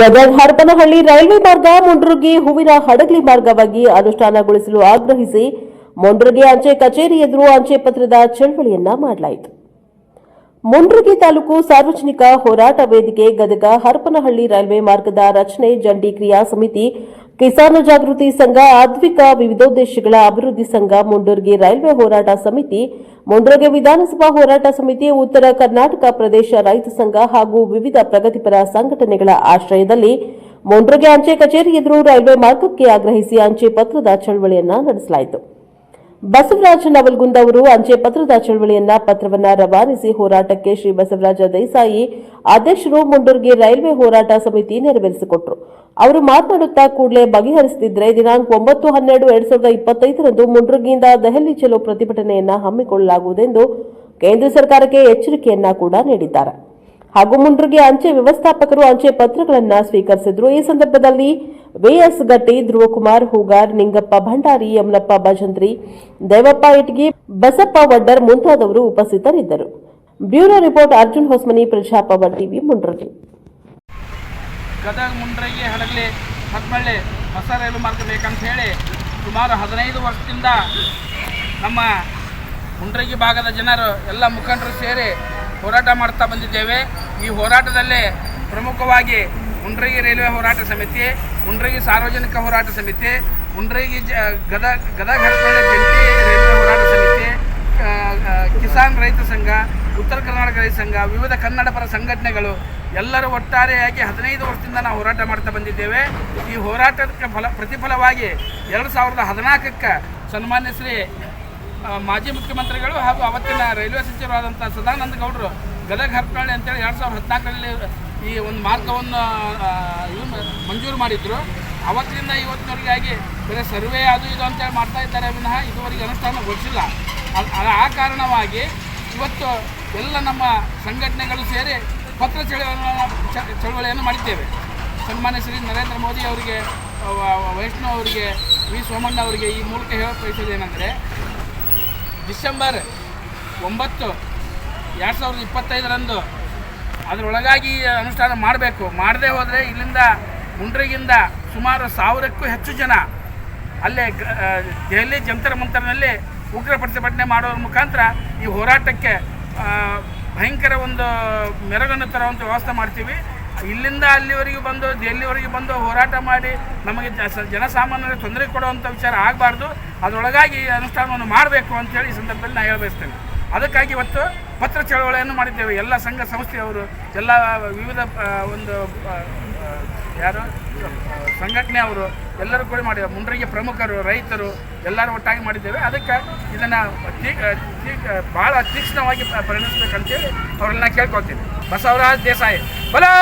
Gadag Harapanahalli railway ಮಾರ್ಗ ಮುಂಡ್ರುಗಿ ಹೂವಿನ ಹಡಗಲಿ ಮಾರ್ಗವಾಗಿ ಅನುಷ್ಠಾನಗೊಳಿಸಲು ಆಗ್ರಹಿಸಿ, ಮುಂಡ್ರುಗಿ ಅಂಚೆ ಕಚೇರಿ ಎದುರು ಅಂಚೆ ಪತ್ರದ ಚಳವಳಿಯನ್ನ ಮಾಡಲಾಯಿತು. ಮುಂಡ್ರುಗಿ ತಾಲೂಕು ಸಾರ್ವಜನಿಕ ಹೋರಾಟ ವೇದಿಕೆ ಗದಗ ಹರಪನಹಳ್ಳಿ ರೈಲ್ವೆ ಮಾರ್ಗದ ರಚನೆ ಜಂಟಿ ಕ್ರಿಯಾ ಸಮಿತಿ, ಕಿಸಾನ ಜಾಗೃತಿ ಸಂಘ ಆಧ್ವಿಕ ವಿವಿಧೋದ್ದೇಶಗಳ ಅಭಿವೃದ್ಧಿ ಸಂಘ, ಮುಂಡರ್ಗಿ ರೈಲ್ವೆ ಹೋರಾಟ ಸಮಿತಿ, ಮುಂಡ್ರಗೆ ವಿಧಾನಸಭಾ ಹೋರಾಟ ಸಮಿತಿ, ಉತ್ತರ ಕರ್ನಾಟಕ ಪ್ರದೇಶ ರೈತ ಸಂಘ ಹಾಗೂ ವಿವಿಧ ಪ್ರಗತಿಪರ ಸಂಘಟನೆಗಳ ಆಶ್ರಯದಲ್ಲಿ ಮುಂಡ್ರಗೆ ಅಂಚೆ ಕಚೇರಿ ಎದುರು ರೈಲ್ವೆ ಮಾರ್ಗಕ್ಕೆ ಆಗ್ರಹಿಸಿ ಅಂಚೆ ಪತ್ರದ ಚಳವಳಿಯನ್ನ ನಡೆಸಲಾಯಿತು. ಬಸವರಾಜ ನವಲ್ಗುಂದ್ ಅವರು ಅಂಚೆ ಪತ್ರದ ಚಳವಳಿಯನ್ನ ಪತ್ರವನ್ನ ರವಾನಿಸಿ ಹೋರಾಟಕ್ಕೆ ಶ್ರೀ ಬಸವರಾಜ ದೇಸಾಯಿ, ಅಧ್ಯಕ್ಷರು ಮುಂಡೂರ್ಗೆ ರೈಲ್ವೆ ಹೋರಾಟ ಸಮಿತಿ ನೆರವೇರಿಸಿಕೊಟ್ರು. ಅವರು ಮಾತನಾಡುತ್ತಾ ಕೂಡಲೇ ಬಗೆಹರಿಸದಿದ್ರೆ ದಿನಾಂಕ ಒಂಬತ್ತು ಹನ್ನೆರಡು ಎರಡ್ ಸಾವಿರದ ಇಪ್ಪತ್ತೈದರಂದು ಮುಂಡೂರ್ಗಿಯಿಂದ ದೆಹಲಿ ಚಲೋ ಪ್ರತಿಭಟನೆಯನ್ನ ಹಮ್ಮಿಕೊಳ್ಳಲಾಗುವುದೆಂದು ಕೇಂದ್ರ ಸರ್ಕಾರಕ್ಕೆ ಎಚ್ಚರಿಕೆಯನ್ನ ಕೂಡ ನೀಡಿದ್ದಾರೆ. ಹಾಗೂ ಮುಂಡ್ರಿಗೆ ಅಂಚೆ ವ್ಯವಸ್ಥಾಪಕರು ಅಂಚೆ ಪತ್ರಗಳನ್ನು ಸ್ವೀಕರಿಸಿದ್ರು. ಈ ಸಂದರ್ಭದಲ್ಲಿ ವಿಎಸ್ ಗಟ್ಟಿ ಧ್ರುವಕುಮಾರ್, ಹೂಗಾರ್, ನಿಂಗಪ್ಪ, ಭಂಡಾರಿ, ಯಮನಪ್ಪ, ಭಜಂತ್ರಿ, ದೇವಪ್ಪ ಇಟ್ಗಿ, ಬಸಪ್ಪ ವಡ್ಡರ್ ಮುಂತಾದವರು ಉಪಸ್ಥಿತರಿದ್ದರು. Bureau report, Arjun Hosmani Praja power TV ಮುಂಡ್ರಿ ಗದಗ ಮುಂಡ್ರಗಿ ಹಡಗಲಿ ಹತ್ಮಳ್ಳಿ ಹೊಸ ರೈಲು ಮಾರ್ಗ ಹೇಳಿ ಸುಮಾರು ಹದಿನೈದು ವರ್ಷದಿಂದ ನಮ್ಮ ಮುಂಡ್ರಗಿ ಭಾಗದ ಜನರು ಎಲ್ಲ ಮುಖಂಡರು ಸೇರಿ ಹೋರಾಟ ಮಾಡ್ತಾ ಬಂದಿದ್ದೇವೆ. ಈ ಹೋರಾಟದಲ್ಲಿ ಪ್ರಮುಖವಾಗಿ ಮುಂಡ್ರಗಿ ರೈಲ್ವೆ ಹೋರಾಟ ಸಮಿತಿ ಉಂಡ್ರಗಿ ಸಾರ್ವಜನಿಕ ಹೋರಾಟ ಸಮಿತಿ ಉಂಡ್ರಗಿ ಜ, ಗದಗ ಗದಗ ಜಂಟಿ ರೈಲ್ವೆ ಹೋರಾಟ ಸಮಿತಿ ಕಿಸಾನ್ ರೈತ ಸಂಘ, ಉತ್ತರ ಕರ್ನಾಟಕ ರೈತ ಸಂಘ, ವಿವಿಧ ಕನ್ನಡ ಪರ ಸಂಘಟನೆಗಳು ಎಲ್ಲರೂ ಒಟ್ಟಾರೆಯಾಗಿ ಹದಿನೈದು ವರ್ಷದಿಂದ ನಾವು ಹೋರಾಟ ಮಾಡ್ತಾ ಬಂದಿದ್ದೇವೆ. ಈ ಹೋರಾಟಕ್ಕೆ ಫಲ, ಪ್ರತಿಫಲವಾಗಿ ಎರಡು ಸಾವಿರದ ಹದಿನಾಲ್ಕಕ್ಕೆ ಸನ್ಮಾನ್ಯ ಶ್ರೀ ಮಾಜಿ ಮುಖ್ಯಮಂತ್ರಿಗಳು ಹಾಗೂ ಅವತ್ತಿನ ರೈಲ್ವೆ ಸಚಿವರಾದಂಥ ಸದಾನಂದ ಗೌಡರು ಗದಗ ಹರಪನಹಳ್ಳಿ ಅಂತೇಳಿ ಎರಡು ಸಾವಿರದ ಹದಿನಾಲ್ಕರಲ್ಲಿ ಈ ಒಂದು ಮಾರ್ಗವನ್ನು ಮಂಜೂರು ಮಾಡಿದ್ರು. ಅವತ್ತಿನಿಂದ ಇವತ್ತಿನವರೆಗಾಗಿ ಬರೀ ಸರ್ವೆ ಅದು ಇದು ಅಂತೇಳಿ ಮಾಡ್ತಾ ಇದ್ದಾರೆ ವಿನಃ ಇದುವರೆಗೆ ಅನುಷ್ಠಾನಗೊಳಿಸಿಲ್ಲ. ಆ ಕಾರಣವಾಗಿ ಇವತ್ತು ಎಲ್ಲ ನಮ್ಮ ಸಂಘಟನೆಗಳು ಸೇರಿ ಪತ್ರ ಚಳವಳಿಯನ್ನು ಚಳವಳಿಯನ್ನು ಮಾಡಿದ್ದೇವೆ. ಸನ್ಮಾನ್ಯ ಶ್ರೀ ನರೇಂದ್ರ ಮೋದಿ ಅವರಿಗೆ ವೈಷ್ಣವ್ ಅವರಿಗೆ, ವಿ ಸೋಮಣ್ಣ ಅವರಿಗೆ ಈ ಮೂಲಕ ಹೇಳ ಏನಂದರೆ, ಡಿಸೆಂಬರ್ ಒಂಬತ್ತು ಎರಡು ಸಾವಿರದ ಇಪ್ಪತ್ತೈದರಂದು ಅದರೊಳಗಾಗಿ ಅನುಷ್ಠಾನ ಮಾಡಬೇಕು. ಮಾಡದೇ ಹೋದರೆ ಇಲ್ಲಿಂದ ಮುಂಡ್ರಿಗಿಂದ ಸುಮಾರು ಸಾವಿರಕ್ಕೂ ಹೆಚ್ಚು ಜನ ಅಲ್ಲೇ ದೆಹಲಿ ಜಂತರ ಮಂತರ್ನಲ್ಲಿ ಉಗ್ರ ಪ್ರತಿಭಟನೆ ಮಾಡೋದ್ರ ಮುಖಾಂತರ ಈ ಹೋರಾಟಕ್ಕೆ ಭಯಂಕರ ಒಂದು ಮೆರಗನ್ನು ತರುವಂಥ ವ್ಯವಸ್ಥೆ ಮಾಡ್ತೀವಿ. ಇಲ್ಲಿಂದ ಅಲ್ಲಿವರೆಗೂ ಬಂದು, ದೆಹಲಿವರೆಗೆ ಬಂದು ಹೋರಾಟ ಮಾಡಿ ನಮಗೆ ಜನಸಾಮಾನ್ಯರಿಗೆ ತೊಂದರೆ ಕೊಡುವಂಥ ವಿಚಾರ ಆಗಬಾರ್ದು. ಅದರೊಳಗಾಗಿ ಅನುಷ್ಠಾನವನ್ನು ಮಾಡಬೇಕು ಅಂತೇಳಿ ಈ ಸಂದರ್ಭದಲ್ಲಿ ನಾನು ಹೇಳಬಯಸ್ತೇನೆ. ಅದಕ್ಕಾಗಿ ಇವತ್ತು ಪತ್ರ ಚಳವಳಿಯನ್ನು ಮಾಡಿದ್ದೇವೆ. ಎಲ್ಲ ಸಂಘ ಸಂಸ್ಥೆಯವರು, ಎಲ್ಲ ವಿವಿಧ ಒಂದು ಯಾರು? ಸಂಘಟನೆ ಅವರು ಎಲ್ಲರೂ ಕೂಡ ಮಾಡಿದ್ದಾರೆ ಮುಂಡ್ರಿಗೆ ಪ್ರಮುಖರು, ರೈತರು ಎಲ್ಲರೂ ಒಟ್ಟಾಗಿ ಮಾಡಿದ್ದೇವೆ. ಅದಕ್ಕೆ ಇದನ್ನು ಭಾಳ ತೀಕ್ಷ್ಣವಾಗಿ ಪರಿಣಿಸ್ಬೇಕಂತೇಳಿ ಅವರನ್ನ ಕೇಳ್ಕೊತೀನಿ ಬಸವರಾಜ್ ದೇಸಾಯಿ. ಬಲೋ!